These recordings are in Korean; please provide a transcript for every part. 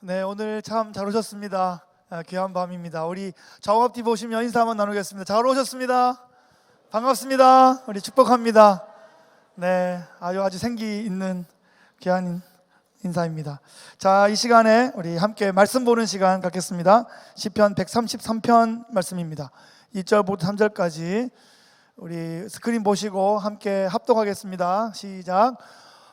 네, 오늘 참 잘 오셨습니다. 아, 귀한 밤입니다. 우리 좌우 앞뒤 보시면 인사 한번 나누겠습니다. 잘 오셨습니다. 반갑습니다. 우리 축복합니다. 네, 아주 아주 생기 있는 귀한 인사입니다. 자, 이 시간에 우리 함께 말씀 보는 시간 갖겠습니다. 시편 133편 말씀입니다. 1절부터 3절까지 우리 스크린 보시고 함께 합독하겠습니다. 시작.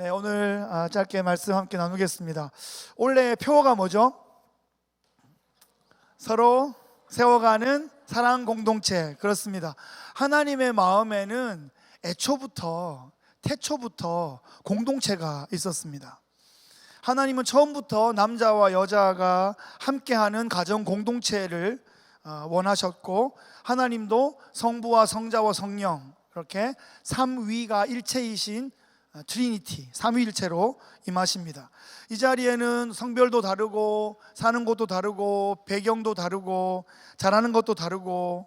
네, 오늘 아, 짧게 말씀 함께 나누겠습니다. 원래 표어가 뭐죠? 서로 세워가는 사랑 공동체 그렇습니다. 하나님의 마음에는 애초부터 태초부터 공동체가 있었습니다. 하나님은 처음부터 남자와 여자가 함께하는 가정 공동체를 어, 원하셨고 하나님도 성부와 성자와 성령 그렇게 삼위가 일체이신 어, 트리니티 삼위일체로 임하십니다. 이 자리에는 성별도 다르고 사는 곳도 다르고 배경도 다르고 잘하는 것도 다르고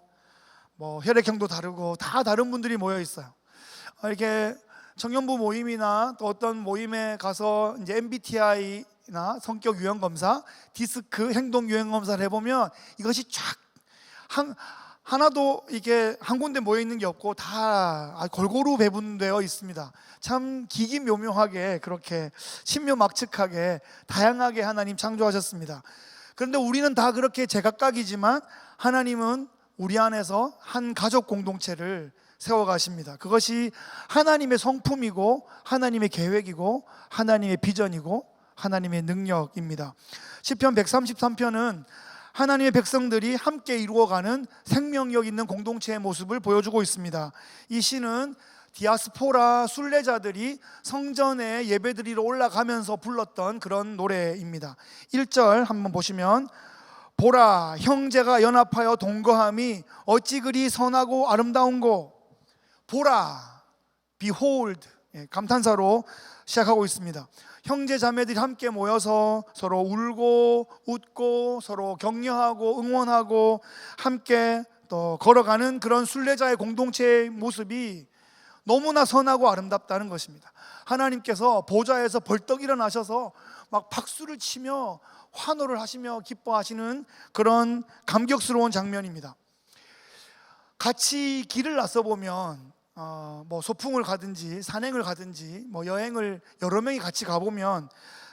뭐 혈액형도 다르고 다 다른 분들이 모여 있어요. 어, 이렇게 청년부 모임이나 또 어떤 모임에 가서 이제 MBTI나 성격 유형 검사, 디스크 행동 유형 검사를 해보면 이것이 쫙 한, 하나도 이게 한 군데 모여 있는 게 없고 다 골고루 배분되어 있습니다. 참 기기묘묘하게 그렇게 신묘막측하게 다양하게 하나님 창조하셨습니다. 그런데 우리는 다 그렇게 제각각이지만 하나님은 우리 안에서 한 가족 공동체를 세워 가십니다. 그것이 하나님의 성품이고 하나님의 계획이고 하나님의 비전이고 하나님의 능력입니다. 시편 133편은 하나님의 백성들이 함께 이루어가는 생명력 있는 공동체의 모습을 보여주고 있습니다. 이 시는 디아스포라 순례자들이 성전에 예배드리러 올라가면서 불렀던 그런 노래입니다. 1절 한번 보시면 보라 형제가 연합하여 동거함이 어찌 그리 선하고 아름다운고 보라 behold 예, 감탄사로 시작하고 있습니다. 형제 자매들이 함께 모여서 서로 울고 웃고 서로 격려하고 응원하고 함께 또 걸어가는 그런 순례자의 공동체의 모습이 너무나 선하고 아름답다는 것입니다. 하나님께서 보좌에서 벌떡 일어나셔서 막 박수를 치며 환호를 하시며 기뻐하시는 그런 감격스러운 장면입니다. 같이 길을 나서 보면 어, 뭐 소풍을 가든지 산행을 가든지 뭐 여행을 여러 명이 같이 가보면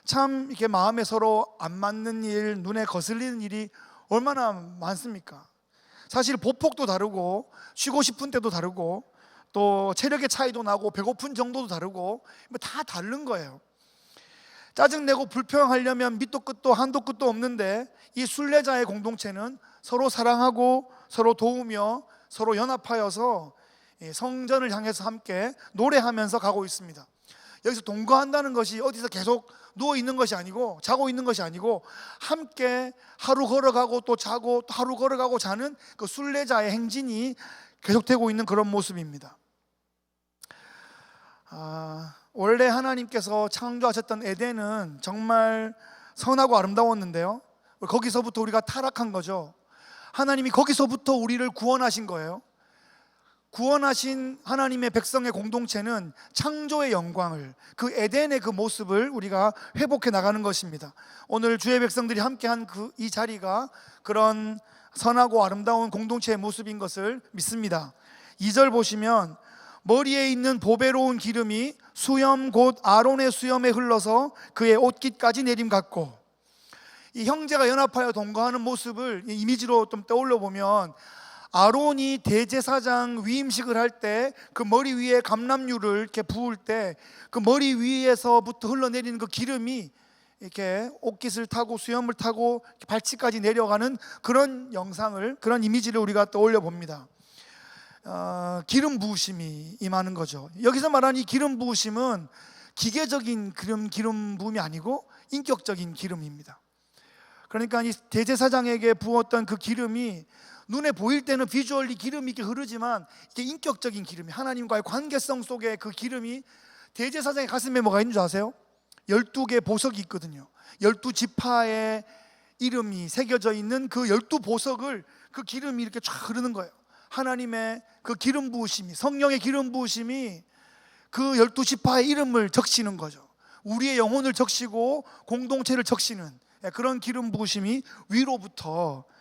참 이렇게 마음에 서로 안 맞는 일, 눈에 거슬리는 일이 얼마나 많습니까? 사실 보폭도 다르고 쉬고 싶은 때도 다르고 또 체력의 차이도 나고 배고픈 정도도 다르고 뭐 다 다른 거예요. 짜증내고 불평하려면 밑도 끝도 한도 끝도 없는데 이 순례자의 공동체는 서로 사랑하고 서로 도우며 서로 연합하여서 예, 성전을 향해서 함께 노래하면서 가고 있습니다. 여기서 동거한다는 것이 어디서 계속 누워 있는 것이 아니고 자고 있는 것이 아니고 함께 하루 걸어가고 또 자고 또 하루 걸어가고 자는 그 순례자의 행진이 계속되고 있는 그런 모습입니다. 아, 원래 하나님께서 창조하셨던 에덴은 정말 선하고 아름다웠는데요. 거기서부터 우리가 타락한 거죠. 하나님이 거기서부터 우리를 구원하신 거예요. 구원하신 하나님의 백성의 공동체는 창조의 영광을 그 에덴의 그 모습을 우리가 회복해 나가는 것입니다. 오늘 주의 백성들이 함께한 그 이 자리가 그런 선하고 아름다운 공동체의 모습인 것을 믿습니다. 2절 보시면 머리에 있는 보배로운 기름이 수염 곧 아론의 수염에 흘러서 그의 옷깃까지 내림 같고 이 형제가 연합하여 동거하는 모습을 이미지로 좀 떠올려 보면 아론이 대제사장 위임식을 할 때 그 머리 위에 감람유를 이렇게 부을 때 그 머리 위에서부터 흘러내리는 그 기름이 이렇게 옷깃을 타고 수염을 타고 발치까지 내려가는 그런 영상을 그런 이미지를 우리가 떠올려 봅니다. 어, 기름 부으심이 임하는 거죠. 여기서 말하는 이 기름 부으심은 기계적인 기름 기름 부음이 아니고 인격적인 기름입니다. 그러니까 이 대제사장에게 부었던 그 기름이 눈에 보일 때는 비주얼리 기름이 이렇게 흐르지만 이게 인격적인 기름이 하나님과의 관계성 속에 그 기름이 대제사장의 가슴에 뭐가 있는 줄 아세요? 12개 보석이 있거든요. 12 지파의 이름이 새겨져 있는 그 12 보석을 그 기름이 이렇게 쫙 흐르는 거예요. 하나님의 그 기름 부으심이 성령의 기름 부으심이 그 12지파의 이름을 적시는 거죠. 우리의 영혼을 적시고 공동체를 적시는 예, 그런 기름 부으심이 위로부터 예,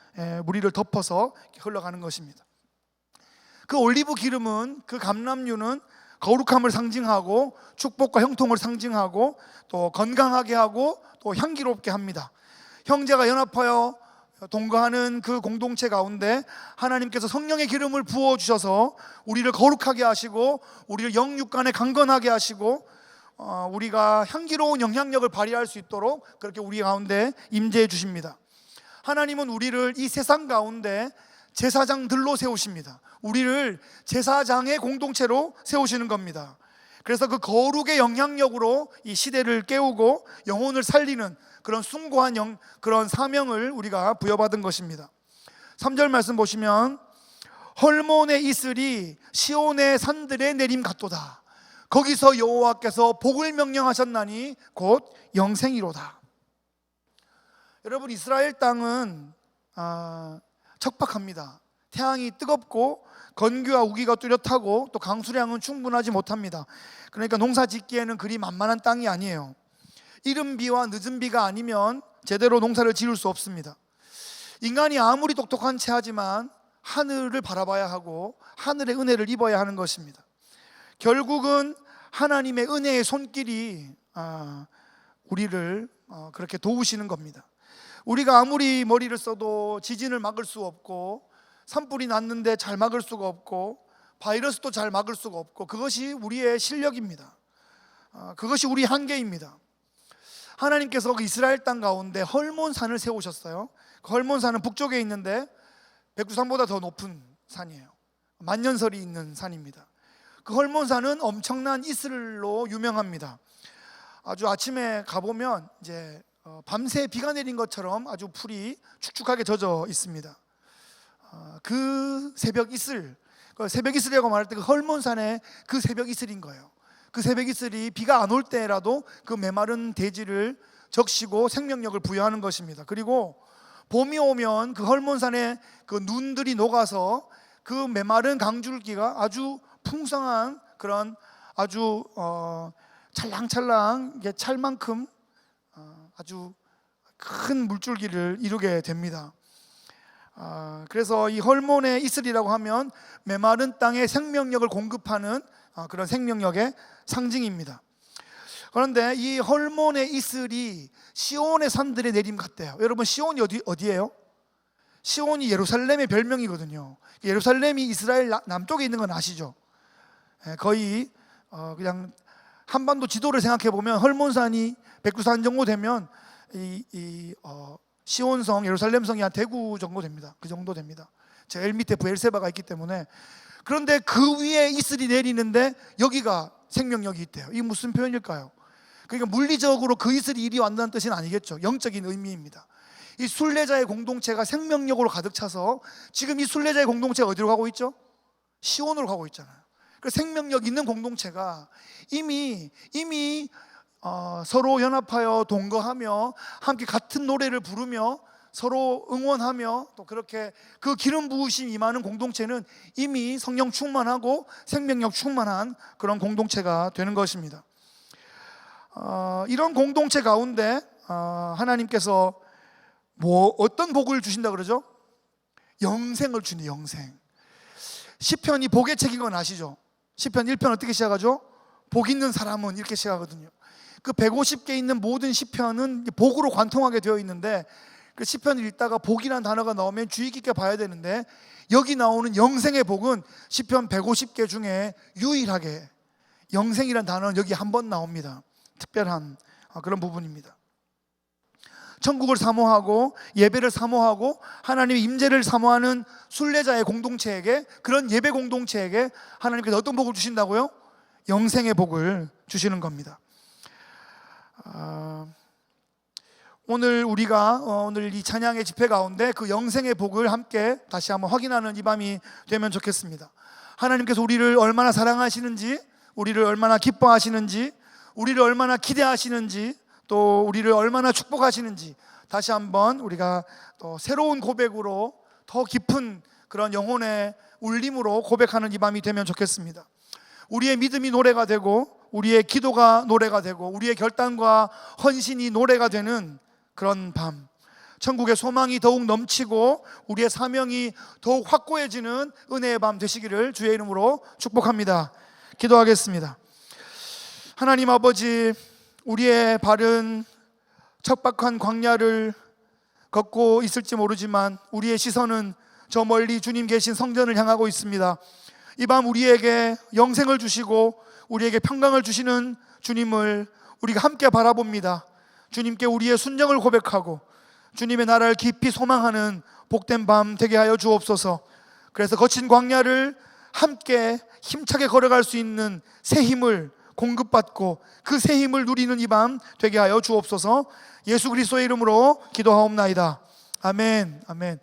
무리를 덮어서 흘러가는 것입니다. 그 올리브 기름은 그 감람류는 거룩함을 상징하고 축복과 형통을 상징하고 또 건강하게 하고 또 향기롭게 합니다. 형제가 연합하여 동거하는 그 공동체 가운데 하나님께서 성령의 기름을 부어 주셔서 우리를 거룩하게 하시고 우리를 영육간에 강건하게 하시고 어, 우리가 향기로운 영향력을 발휘할 수 있도록 그렇게 우리 가운데 임재해 주십니다. 하나님은 우리를 이 세상 가운데 제사장들로 세우십니다. 우리를 제사장의 공동체로 세우시는 겁니다. 그래서 그 거룩의 영향력으로 이 시대를 깨우고 영혼을 살리는 그런 숭고한 영, 그런 사명을 우리가 부여받은 것입니다. 3절 말씀 보시면 헐몬의 이슬이 시온의 산들의 내림 같도다. 거기서 여호와께서 복을 명령하셨나니 곧 영생이로다. 여러분 이스라엘 땅은 아, 척박합니다. 태양이 뜨겁고 건기와 우기가 뚜렷하고 또 강수량은 충분하지 못합니다. 그러니까 농사 짓기에는 그리 만만한 땅이 아니에요. 이른 비와 늦은 비가 아니면 제대로 농사를 지을 수 없습니다. 인간이 아무리 똑똑한 채 하지만 하늘을 바라봐야 하고 하늘의 은혜를 입어야 하는 것입니다. 결국은 하나님의 은혜의 손길이 아, 우리를 어, 그렇게 도우시는 겁니다. 우리가 아무리 머리를 써도 지진을 막을 수 없고 산불이 났는데 잘 막을 수가 없고 바이러스도 잘 막을 수가 없고 그것이 우리의 실력입니다. 아, 그것이 우리 한계입니다. 하나님께서 그 이스라엘 땅 가운데 헐몬산을 세우셨어요. 그 헐몬산은 북쪽에 있는데 백두산보다 더 높은 산이에요. 만년설이 있는 산입니다. 그 헐몬산은 엄청난 이슬로 유명합니다. 아주 아침에 가보면 이제 어, 밤새 비가 내린 것처럼 아주 풀이 축축하게 젖어 있습니다. 어, 그 새벽 이슬, 그 새벽 이슬이라고 말할 때 그 헐몬산의 그 새벽 이슬인 거예요. 그 새벽 이슬이 비가 안 올 때라도 그 메마른 대지를 적시고 생명력을 부여하는 것입니다. 그리고 봄이 오면 그 헐몬산의 그 눈들이 녹아서 그 메마른 강줄기가 아주 풍성한 그런 아주 어, 찰랑찰랑 찰만큼 어, 아주 큰 물줄기를 이루게 됩니다. 아, 그래서 이 헐몬의 이슬이라고 하면 메마른 땅에 생명력을 공급하는 아, 그런 생명력의 상징입니다. 그런데 이 헐몬의 이슬이 시온의 산들의 내림 같대요. 여러분 시온이 어디 어디예요? 시온이 예루살렘의 별명이거든요. 예루살렘이 이스라엘 나- 남쪽에 있는 건 아시죠? 예, 거의 어, 그냥 한반도 지도를 생각해 보면 헐몬산이 백두산 정도 되면 이, 이 어, 시온성, 예루살렘성이 한 대구 정도 됩니다. 그 정도 됩니다. 제일 밑에 부엘세바가 있기 때문에 그런데 그 위에 이슬이 내리는데 여기가 생명력이 있대요. 이게 무슨 표현일까요? 그러니까 물리적으로 그 이슬이 이리 왔다는 뜻은 아니겠죠. 영적인 의미입니다. 이 순례자의 공동체가 생명력으로 가득 차서 지금 이 순례자의 공동체가 어디로 가고 있죠? 시온으로 가고 있잖아요. 그 생명력 있는 공동체가 이미 이미 어, 서로 연합하여 동거하며 함께 같은 노래를 부르며 서로 응원하며 또 그렇게 그 기름 부으심 임하는 공동체는 이미 성령 충만하고 생명력 충만한 그런 공동체가 되는 것입니다. 어, 이런 공동체 가운데 어, 하나님께서 뭐 어떤 복을 주신다 그러죠? 영생을 주니 영생. 시편이 복의 책인 건 아시죠? 시편 1편 어떻게 시작하죠? 복 있는 사람은 이렇게 시작하거든요. 그 150개 있는 모든 시편은 복으로 관통하게 되어 있는데 그 시편을 읽다가 복이라는 단어가 나오면 주의 깊게 봐야 되는데 여기 나오는 영생의 복은 시편 150개 중에 유일하게 영생이라는 단어는 여기 한 번 나옵니다. 특별한 아, 그런 부분입니다. 천국을 사모하고 예배를 사모하고 하나님의 임재를 사모하는 순례자의 공동체에게 그런 예배 공동체에게 하나님께서 어떤 복을 주신다고요? 영생의 복을 주시는 겁니다. 아, 오늘 우리가 어, 오늘 이 찬양의 집회 가운데 그 영생의 복을 함께 다시 한번 확인하는 이 밤이 되면 좋겠습니다. 하나님께서 우리를 얼마나 사랑하시는지, 우리를 얼마나 기뻐하시는지, 우리를 얼마나 기대하시는지, 또 우리를 얼마나 축복하시는지 다시 한번 우리가 또 새로운 고백으로 더 깊은 그런 영혼의 울림으로 고백하는 이 밤이 되면 좋겠습니다. 우리의 믿음이 노래가 되고 우리의 기도가 노래가 되고 우리의 결단과 헌신이 노래가 되는 그런 밤. 천국의 소망이 더욱 넘치고 우리의 사명이 더욱 확고해지는 은혜의 밤 되시기를 주의 이름으로 축복합니다. 기도하겠습니다. 하나님 아버지, 우리의 발은 척박한 광야를 걷고 있을지 모르지만 우리의 시선은 저 멀리 주님 계신 성전을 향하고 있습니다. 이 밤 우리에게 영생을 주시고 우리에게 평강을 주시는 주님을 우리가 함께 바라봅니다. 주님께 우리의 순정을 고백하고 주님의 나라를 깊이 소망하는 복된 밤 되게 하여 주옵소서. 그래서 거친 광야를 함께 힘차게 걸어갈 수 있는 새 힘을 공급받고 그 새 힘을 누리는 이 밤 되게 하여 주옵소서. 예수 그리스도의 이름으로 기도하옵나이다. 아멘. 아멘.